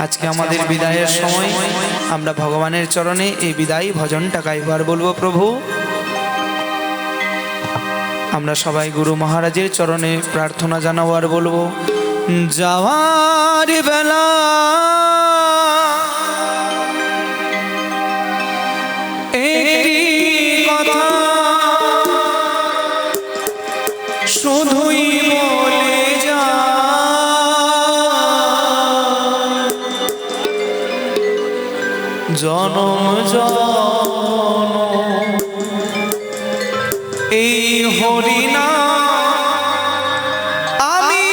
আজকে আমাদের বিদায়ের সময় আমরা ভগবানের চরণে এই বিদায়ী ভজনটা গাইবার বলব, প্রভু, আমরা সবাই গুরু মহারাজের চরণে প্রার্থনা জানাব আর বলব, যাওয়ার বেলা কথা শুধুই জনম জন এই হরিনা আমি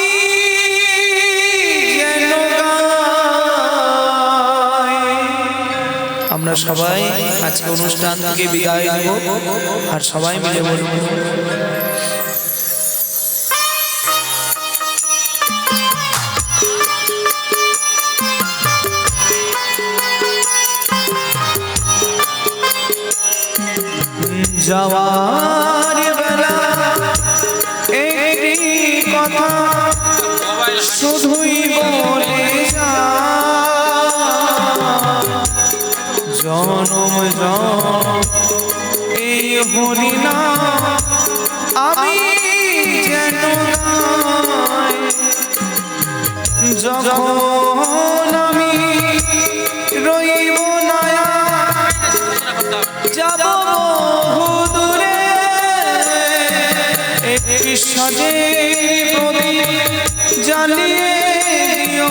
আমরা সবাই আজকে অনুষ্ঠান থেকে বিদায় আর সবাই মিলে বলব যাওয়ার বেলা একটি কথা শুধুই বলে জনম জন এই হরিনা আমি যেন গাই। সাজে জ্বালিয়ে দিও।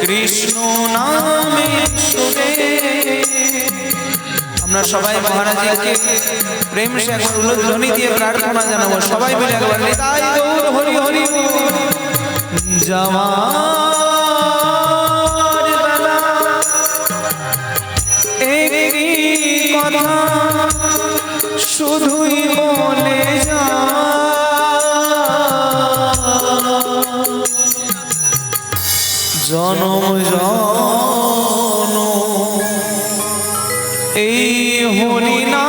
কৃষ্ণ নামে সুরে। আমরা সবাই মহারাজকে প্রেম সে ধ্বনি দিয়ে প্রার্থনা জানাব। সবাই মিলে একবার নিতাই গৌর হরি হরি। কথা শুধুই বলে যা। জনম জন এই হরিনা